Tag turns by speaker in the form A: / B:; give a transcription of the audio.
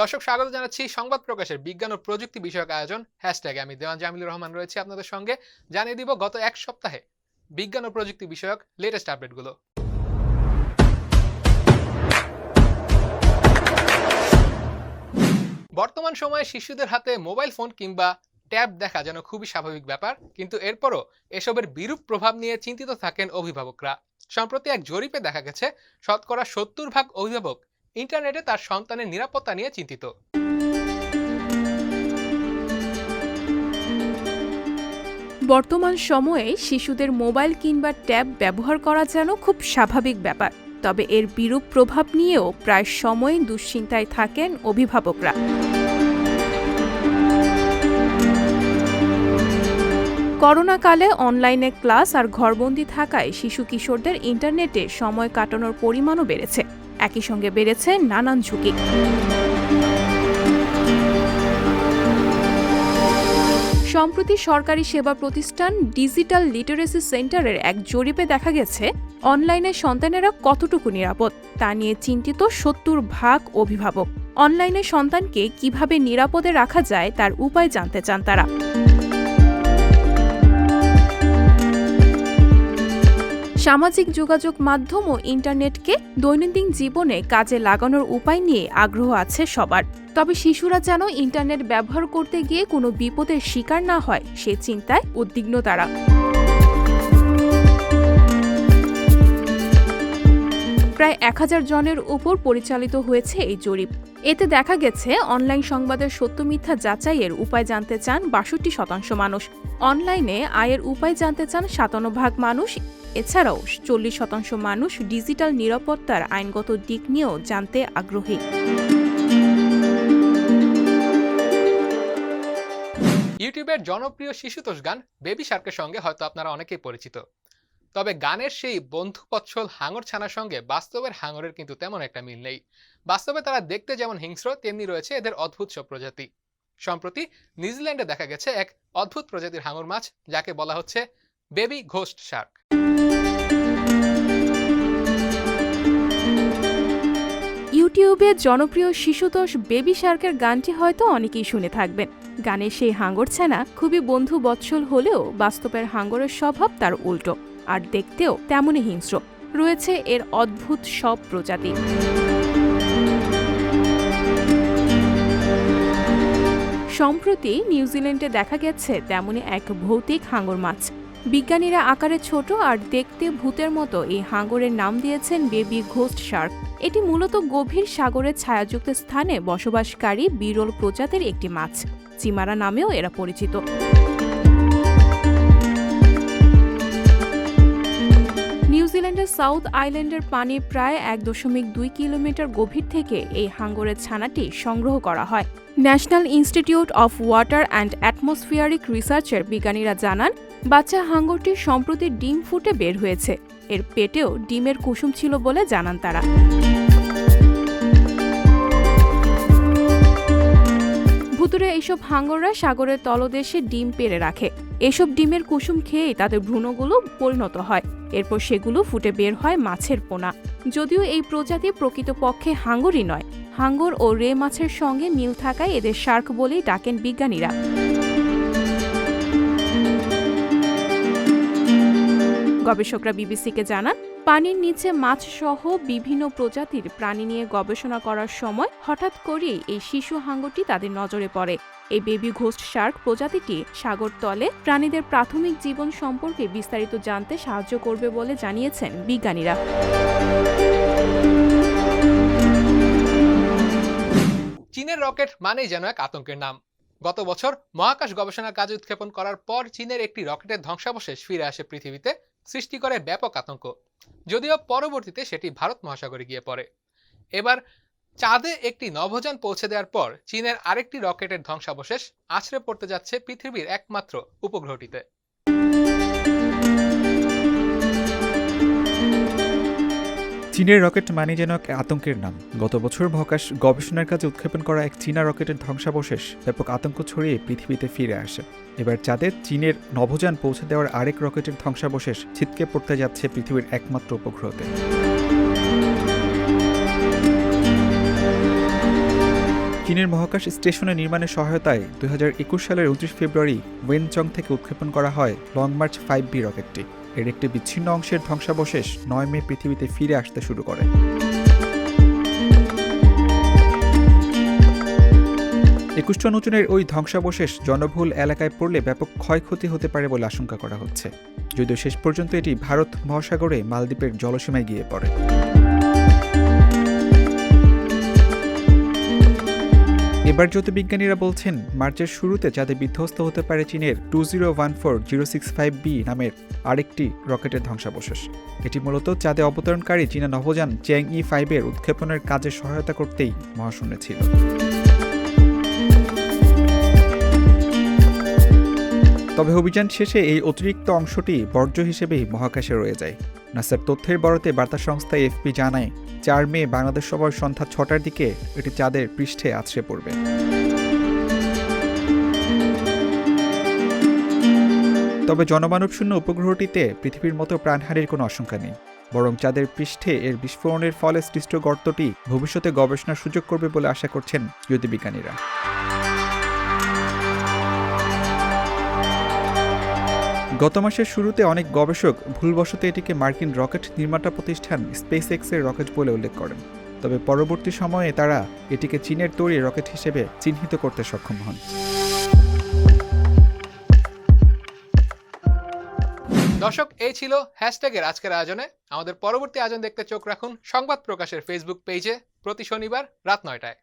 A: দর্শক, স্বাগত জানাচ্ছি সংবাদ প্রকাশের বিজ্ঞান ও প্রযুক্তি বিষয়ক আয়োজন। হ্যাশট্যাগ আমি দেওয়ান জামিলুর রহমান রয়েছে আপনাদের সঙ্গে। জানিয়ে দিব, গত এক সপ্তাহে বিজ্ঞান ও প্রযুক্তি বিষয়ক লেটেস্ট আপডেটগুলো বর্তমান সময়ে শিশুদের হাতে মোবাইল ফোন কিংবা ট্যাব দেখা যেন খুবই স্বাভাবিক ব্যাপার, কিন্তু এরপরও এসবের বিরূপ প্রভাব নিয়ে চিন্তিত থাকেন অভিভাবকরা। সম্প্রতি এক জরিপে দেখা গেছে, শতকরা সত্তর ভাগ অভিভাবক ইন্টারনেটে তার সন্তানের নিরাপত্তা নিয়ে চিন্তিত।
B: বর্তমান সময়ে শিশুদের মোবাইল কিংবা ট্যাব ব্যবহার করা যেন খুব স্বাভাবিক ব্যাপার, তবে এর বিরূপ প্রভাব নিয়েও প্রায় সময় দুশ্চিন্তায় থাকেন অভিভাবকরা। করোনাকালে অনলাইনে ক্লাস আর ঘরবন্দি থাকায় শিশু কিশোরদের ইন্টারনেটে সময় কাটানোর পরিমাণও বেড়েছে। একই সঙ্গে বেড়েছে নানান ঝুঁকি। সম্প্রতি সরকারি সেবা প্রতিষ্ঠান ডিজিটাল লিটারেসি সেন্টারের এক জরিপে দেখা গেছে, অনলাইনে সন্তানেরা কতটুকু নিরাপদ, তা নিয়ে চিন্তিত সত্তর ভাগ অভিভাবক। অনলাইনে সন্তানকে কীভাবে নিরাপদে রাখা যায়, তার উপায় জানতে চান তারা। সামাজিক যোগাযোগ মাধ্যম ও ইন্টারনেটকে দৈনন্দিন জীবনে কাজে লাগানোর উপায় নিয়ে আগ্রহ আছে সবার। তবে শিশুরা যেন ইন্টারনেট ব্যবহার করতে গিয়ে কোনো বিপদের শিকার না হয়, সে চিন্তায় উদ্বিগ্ন তারা। প্রায় এক হাজার জনের উপর পরিচালিত হয়েছে এই জরিপ। এতে দেখা গেছে, অনলাইন সংবাদের সত্য মিথ্যা যাচাইয়ের উপায় জানতে চান বাষট্টি শতাংশ মানুষ। অনলাইনে আয়ের উপায় জানতে চান সাতান্ন ভাগ মানুষ। এছাড়াও চল্লিশ শতাংশ মানুষ ডিজিটাল নিরাপত্তার আইনগত দিক নিয়েও জানতে আগ্রহী।
A: ইউটিউবের জনপ্রিয় শিশুতোষ গান বেবি শার্কের সঙ্গে হয়তো আপনারা অনেকেই পরিচিত। তবে গানের সেই বন্ধুপৎসল হাঙর ছানার সঙ্গে বাস্তবের হাঙরের কিন্তু তেমন একটা মিল নেই। বাস্তবে তারা দেখতে যেমন হিংস্র, তেমনি রয়েছে এদের অদ্ভুত সব প্রজাতি। সম্প্রতি নিউজিল্যান্ডে দেখা গেছে এক অদ্ভুত প্রজাতির হাঙর মাছ, যাকে বলা হচ্ছে বেবি ঘোস্ট শার্ক।
B: ইউটিউবে জনপ্রিয় শিশুতোষ বেবি শার্কের গানটি হয়তো অনেকেই শুনে থাকবেন। গানের সেই হাঙ্গর ছানা খুবই বন্ধু বৎসল হলেও বাস্তবের হাঙ্গরের স্বভাব তার উল্টো। আর দেখতেও তেমনই হিংস্র। রয়েছে এর অদ্ভুত সব প্রজাতি। সম্প্রতি নিউজিল্যান্ডে দেখা গেছে তেমনই এক ভৌতিক হাঙ্গর মাছ। বিজ্ঞানীরা আকারে ছোট আর দেখতে ভূতের মতো এই হাঙ্গরের নাম দিয়েছেন বেবি ঘোস্ট শার্ক। এটি মূলত গভীর সাগরের ছায়াযুক্ত স্থানে বসবাসকারী বিরল প্রজাতির একটি মাছ। চিমারা নামেও এরা পরিচিত। নিউজিল্যান্ডের সাউথ আইল্যান্ডের পানি প্রায় এক দশমিক দুই কিলোমিটার গভীর থেকে এই হাঙ্গরের ছানাটি সংগ্রহ করা হয়। National Institute of Water and Atmospheric রিসার্চের বিজ্ঞানীরা জানান, বাচ্চা হাঙ্গরটি সম্প্রতি ডিম ফুটে বের হয়েছে। এর পেটেও ডিমের কুসুম ছিল বলে জানান তারা। এইসব হাঙ্গররা সাগরের তলদেশে ডিম পেড়ে রাখে। এসব ডিমের কুসুম খেয়েই তাদের ভ্রূণগুলো পরিণত হয়। এরপর সেগুলো ফুটে বের হয় মাছের পোনা। যদিও এই প্রজাতি প্রকৃতপক্ষে হাঙ্গরই নয়। হাঙ্গর ও রে মাছের সঙ্গে মিল থাকায় এদের শার্ক বলেই ডাকেন বিজ্ঞানীরা। গবেষকরা বিবিসিকে জানান, পানির নিচে মাছ সহ বিভিন্ন প্রজাতির প্রাণী নিয়ে গবেষণা করার সময় হঠাৎ করেই এই শিশু হাঙ্গরটি তাদের নজরে পড়ে। এই বেবি ঘোস্ট শার্ক প্রজাতিটি সাগর তলে প্রাণীদের প্রাথমিক জীবন সম্পর্কে বিস্তারিত জানতে সাহায্য করবে বলে জানিয়েছেন বিজ্ঞানীরা।
A: চীনের রকেট মানেই যেন এক আতঙ্কের নাম। গত বছর মহাকাশ গবেষণার কাজে উৎক্ষেপণ করার পর চীনের একটি রকেটের ধ্বংসাবশেষ ফিরে আসে পৃথিবীতে, সৃষ্টি করে ব্যাপক আতঙ্ক। যদিও পরবর্তীতে সেটি ভারত মহাসাগরে গিয়ে পড়ে। এবার চাঁদে একটি নভোযান পৌঁছে দেওয়ার পর চীনের আরেকটি রকেটের ধ্বংসাবশেষ আছড়ে পড়তে যাচ্ছে পৃথিবীর একমাত্র উপগ্রহটিতে।
C: চীনের রকেট মানে যেন এক আতঙ্কের নাম। গত বছর মহাকাশ গবেষণার কাজে উৎক্ষেপণ করা এক চীনা রকেটের ধ্বংসাবশেষ ব্যাপক আতঙ্ক ছড়িয়ে পৃথিবীতে ফিরে আসে। এবার চাঁদে চীনের নভোযান পৌঁছে দেওয়ার আরেক রকেটের ধ্বংসাবশেষ ছিটকে পড়তে যাচ্ছে পৃথিবীর একমাত্র উপগ্রহতে। চীনের মহাকাশ স্টেশনে নির্মাণের সহায়তায় দুই হাজার একুশ সালের উনত্রিশ ফেব্রুয়ারি ওয়েনচং থেকে উৎক্ষেপণ করা হয় লং মার্চ ফাইভ বি রকেটটি। এর একটি বিচ্ছিন্ন অংশের ধ্বংসাবশেষ নয় মে পৃথিবীতে ফিরে আসতে শুরু করে। একুশ টন ওজনের ওই ধ্বংসাবশেষ জনবহুল এলাকায় পড়লে ব্যাপক ক্ষয়ক্ষতি হতে পারে বলে আশঙ্কা করা হচ্ছে। যদিও শেষ পর্যন্ত এটি ভারত মহাসাগরে মালদ্বীপের জলসীমায় গিয়ে পড়ে। এবার জ্যোতির্বিজ্ঞানীরা বলছেন, মার্চের শুরুতে যাতে বিধ্বস্ত হতে পারে চীনের two zero one four zero six five B নামের আরেকটি রকেটের ধ্বংসাবশেষ। এটি মূলত চাঁদে অবতরণকারী চীনা নভোযান চ্যাং ই ফাইভের উৎক্ষেপণের কাজে সহায়তা করতেই মহাশূন্যে ছিল। তবে অভিযান শেষে এই অতিরিক্ত অংশটি বর্জ্য হিসেবেই মহাকাশে রয়ে যায়। নাসার তথ্যের বরাতে বার্তা সংস্থা এফপি জানায়, চার মে বাংলাদেশ সময় সন্ধ্যা ছটার দিকে এটি চাঁদের পৃষ্ঠে আছড়ে পড়বে। তবে জনমানবশূন্য উপগ্রহটিতে পৃথিবীর মতো প্রাণহানির কোনো আশঙ্কা নেই, বরং চাঁদের পৃষ্ঠে এর বিস্ফোরণের ফলে সৃষ্ট গর্তটি ভবিষ্যতে গবেষণার সুযোগ করবে বলে আশা করছেন জ্যোতির্বিজ্ঞানীরা। গত মাসের শুরুতে অনেক গবেষক ভুলবশত এটিকে মার্কিন রকেট নির্মাতা প্রতিষ্ঠান স্পেস এক্সের রকেট বলে উল্লেখ করেন। তবে পরবর্তী সময়ে তারা এটিকে চীনের তৈরি রকেট হিসেবে চিহ্নিত করতে সক্ষম হন।
A: দর্শক, এই ছিল হ্যাশট্যাগের আজকের আয়োজনে। আমাদের পরবর্তী আয়োজন দেখতে চোখ রাখুন সংবাদ প্রকাশের ফেসবুক পেজে প্রতি শনিবার রাত নয়টায়।